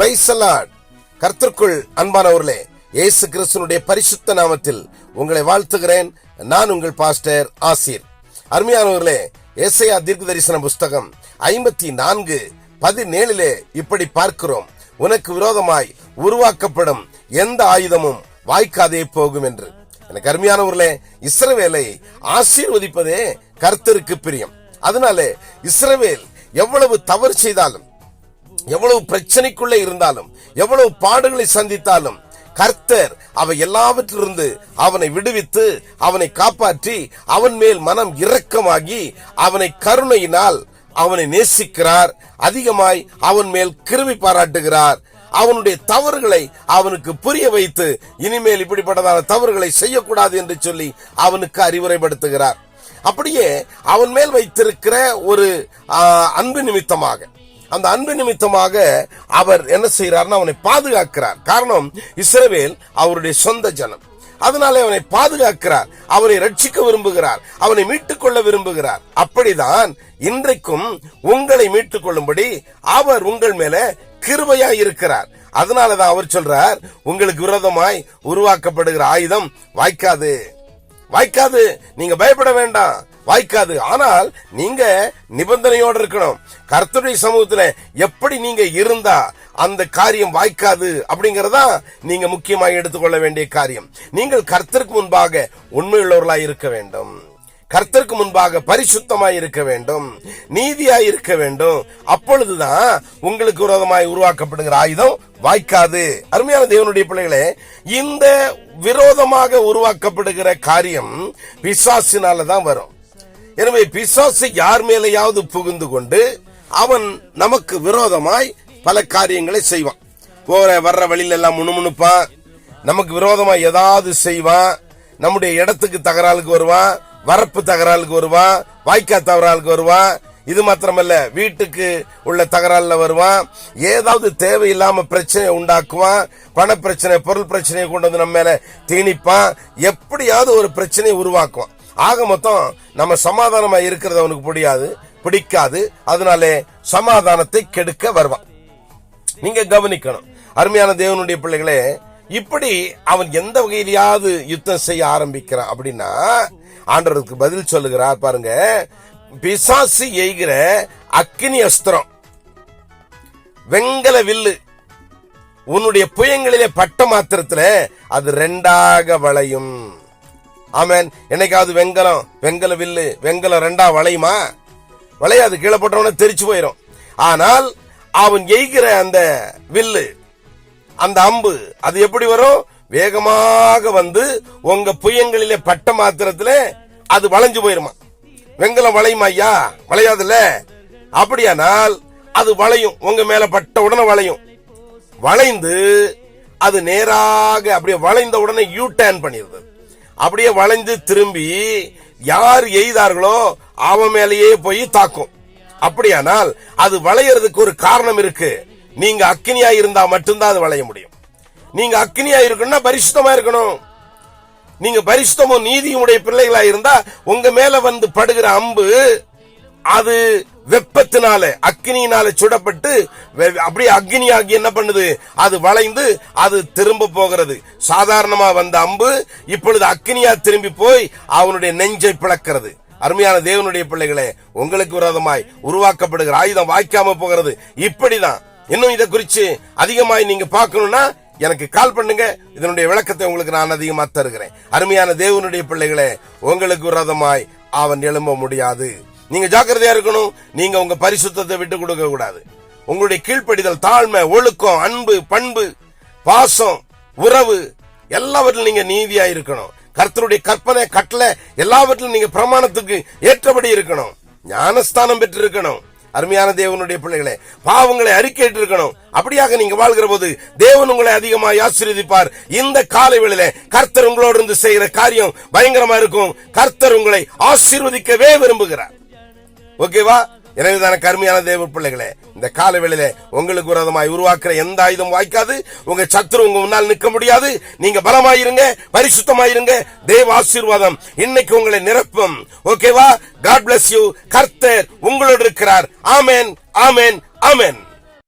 பிரைசலாட் கர்த்தருக்குள் அன்பானவர்களே இயேசு கிறிஸ்தனுடைய பரிசுத்த நாமத்தில் உங்களை வாழ்த்துகிறேன். நான் உங்கள் பாஸ்டர் ஆசீர். அருமையானவர்களே ஏசையா தீர்க்க தரிசன புஸ்தகம் ஐம்பத்தி நான்கு பதினேழிலே இப்படி பார்க்கிறோம். உனக்கு விரோதமாய் உருவாக்கப்படும் எந்த ஆயுதமும் வாய்க்காதே போகும் என்று. எனக்கு அருமையானவர்களே இஸ்ரவேலை ஆசீர்வதிப்பதே கர்த்தருக்கு பிரியம். அதனாலே இஸ்ரவேல் எவ்வளவு தவறு செய்தாலும் எவ்வளவு பிரச்சனைக்குள்ளே இருந்தாலும் எவ்வளவு பாடுகளை சந்தித்தாலும் கர்த்தர் அவை எல்லாவற்றிலிருந்து அவனை விடுவித்து அவனை காப்பாற்றி அவன் மேல் மனம் இரக்கமாகி அவனை கருணையினால் அவனை நேசிக்கிறார். அதிகமாய் அவன் மேல் கிருமி பாராட்டுகிறார். அவனுடைய தவறுகளை அவனுக்கு புரிய வைத்து இனிமேல் இப்படிப்பட்டதான தவறுகளை செய்யக்கூடாது என்று சொல்லி அவனுக்கு அறிவுரைப்படுத்துகிறார். அப்படியே அவன் மேல் வைத்திருக்கிற ஒரு அன்பு நிமித்தமாக அந்த அன்பு நிமித்தமாக அவர் என்ன செய்யறார்னா அவனை பாதுகாக்கிறார். காரணம் இஸ்ரவேல் அவருடைய சொந்த ஜனம். அதனாலே அவனை பாதுகாக்கிறார். அவனை ரட்சிக்க விரும்புகிறார். அவனை மீட்டுக் கொள்ள விரும்புகிறார். அப்படிதான் இன்றைக்கும் உங்களை மீட்டுக் கொள்ளும்படி அவர் உங்கள் மேல கிருபையா இருக்கிறார். அதனாலதான் அவர் சொல்றார் உங்களுக்கு விரோதமாய் உருவாக்கப்படுகிற ஆயுதம் வாய்க்காது. வாய்க்காது. நீங்க பயப்பட வேண்டாம். வாய்க்காது. ஆனால் நீங்க நிபந்தனையோடு இருக்கணும். கர்த்தருடைய சமூகத்துல எப்படி நீங்க இருந்தா அந்த காரியம் வாய்க்காது அப்படிங்கறதா நீங்க முக்கியமாக எடுத்துக்கொள்ள வேண்டிய காரியம். நீங்கள் கர்த்தருக்கு முன்பாக உண்மையுள்ளவர்களாய் இருக்க வேண்டும். கர்த்தருக்கு முன்பாக பரிசுத்தமாய் இருக்க வேண்டும். நீதியாய் இருக்க வேண்டும். அப்பொழுதுதான் உங்களுக்கு விரோதமாய் உருவாக்கப்படுகிற ஆயுதம் வாய்க்காது. அருமையான தேவனுடைய பிள்ளைகளே இந்த விரோதமாக உருவாக்கப்படுகிற காரியம் விசுவாசினால தான் வரும். எனவே பிசாசு யார் மேலேயாவது புகுந்து கொண்டு அவன் நமக்கு விரோதமாய் பல காரியங்களை செய்வான். போற வர்ற வழியில எல்லாம் முணுமுணுப்பான் நமக்கு விரோதமா ஏதாவது செய்வான் நம்முடைய இடத்துக்கு தகராளுக்கு வருவான் வரப்பு தகராளுக்கு வருவான் வாய்க்கா தகராறுக்கு வருவான் இது மாத்திரமல்ல வீட்டுக்கு உள்ள தகராறுல வருவான் ஏதாவது தேவையில்லாம பிரச்சனை உண்டாக்குவான் பண பிரச்சனை பொருள் பிரச்சனையை கொண்டு வந்து நம்ம மேல திணிப்பான் எப்படியாவது ஒரு பிரச்சனையை உருவாக்குவான் ஆக மொத்தம் நம்ம சமாதானமா இருக்கிறது அவனுக்கு புரியாது பிடிக்காது. அதனாலே சமாதானத்தை கெடுக்க வருவான். நீங்க கவனிக்கணும். அருமையான தேவனுடைய பிள்ளைகளே இப்படி அவன் எந்த வகையிலாவது யுத்தம் செய்ய ஆரம்பிக்கிறான் அப்படின்னா ஆண்டவருக்கு பதில் சொல்லுகிறார் பாருங்க. பிசாசு எய்கிற அக்னி அஸ்திரம் வெங்கல வில்லு உன்னுடைய புயங்களிலே பட்ட மாத்திரத்துல அது ரெண்டாக வளையும். ஆமேன். என்னைக்காவது வெங்கலம் வெங்கல வில்லு வெங்கலம் ரெண்டா வளையுமா? வளையாது கீழே போட்டவன தெரிச்சு போயிடும் ஆனால் அவன் எய்கிற அந்த வில்லு அந்த அம்பு அது எப்படி வரும்? வேகமாக வந்து உங்க புயங்களிலே பட்ட மாத்திரத்துல அது வளைஞ்சு போயிருமா? வெங்கலம் வளையுமா ஐயா? வளையாதுல்ல. அப்படியானால் அது வளையும். உங்க மேல பட்ட உடனே வளையும். வளைந்து அது நேராக அப்படியே வளைந்த உடனே யூ டேர்ன் பண்ணிடுது. அப்படியே வளைந்து திரும்பி யார் எய்தார்களோ அவன் மேலேயே போய் தாக்கும். அப்படியானால் அது வளையறதுக்கு ஒரு காரணம் இருக்கு. நீங்க அக்னியா இருந்தா மட்டும்தான் அது வளைய முடியும். நீங்க அக்னியா இருக்கணும்னா பரிசுத்தமா இருக்கணும். நீங்க பரிசுத்தமும் நீதியுடைய பிள்ளைகளா இருந்தா உங்க மேல வந்து படுகிற அம்பு அது வெப்பத்தினால அக்னியினால சுடப்பட்டு வெ- அப்படியே அக்னி ஆகி என்ன பண்ணுது? அது வளைந்து அது திரும்ப போகிறது. சாதாரணமா வந்த அம்பு இப்பொழுது அக்னியா திரும்பி போய் அவனுடைய நெஞ்சை பிளக்கிறது. அருமையான தேவனுடைய பிள்ளைகளே உங்களுக்கு விரோதமாய் உருவாக்கப்படுகிற ஆயுதம் வாய்க்காம போகிறது. இப்படிதான். இன்னும் இதை குறித்து அதிகமாய் நீங்க பார்க்கணும்னா எனக்கு கால் பண்ணுங்க. இதனுடைய விளக்கத்தை உங்களுக்கு நான் அதிகமாக தருகிறேன். அருமையான தேவனுடைய பிள்ளைகளே உங்களுக்கு விரோதமாய் அவன் எழும்ப முடியாது. நீங்க ஜாக்கிரதையா இருக்கணும். நீங்க உங்க பரிசுத்தத்தை விட்டு கொடுக்க கூடாது. உங்களுடைய கீழ்ப்படிதல் தாழ்மை ஒழுக்கம் அன்பு பண்பு பாசம் உறவு எல்லாவற்றிலும் நீங்க நீதியா இருக்கணும். கர்த்தருடைய கற்பனை கட்டளை எல்லாவற்றிலும் நீங்க பிரமாணத்துக்கு ஏற்றபடி இருக்கணும். ஞானஸ்தானம் பெற்று இருக்கணும் அருமையான தேவனுடைய பிள்ளைகளே பாவங்களை அறிக்கையிட்டு இருக்கணும் அப்படியாக நீங்க வாழ்கிற போது தேவன் உங்களை அதிகமாக ஆசீர்வதிப்பார். இந்த காலை வேளையில கர்த்தர் உங்களோடு இருந்து செய்கிற காரியம் பயங்கரமா இருக்கும். கர்த்தர் உங்களை ஆசீர்வதிக்கவே விரும்புகிறார். ஓகேவா? எனவேதான கருமையான தேவ பிள்ளைகளே இந்த கால வேளையில உங்களுக்கு விரோதமாய் உருவாக்குற எந்த ஆயுதம் வாய்க்காது. உங்க சத்துரு உங்க முன்னால் நிற்க முடியாது. நீங்க பலமாயிருங்க பரிசுத்தமாயிருங்க. தேவ ஆசீர்வாதம் இன்னைக்கு உங்களை நிரப்பும். ஓகேவா? காட் பிளஸ் யூ கர்த்தர் உங்களோடு இருக்கிறார். ஆமென் ஆமென் ஆமென்.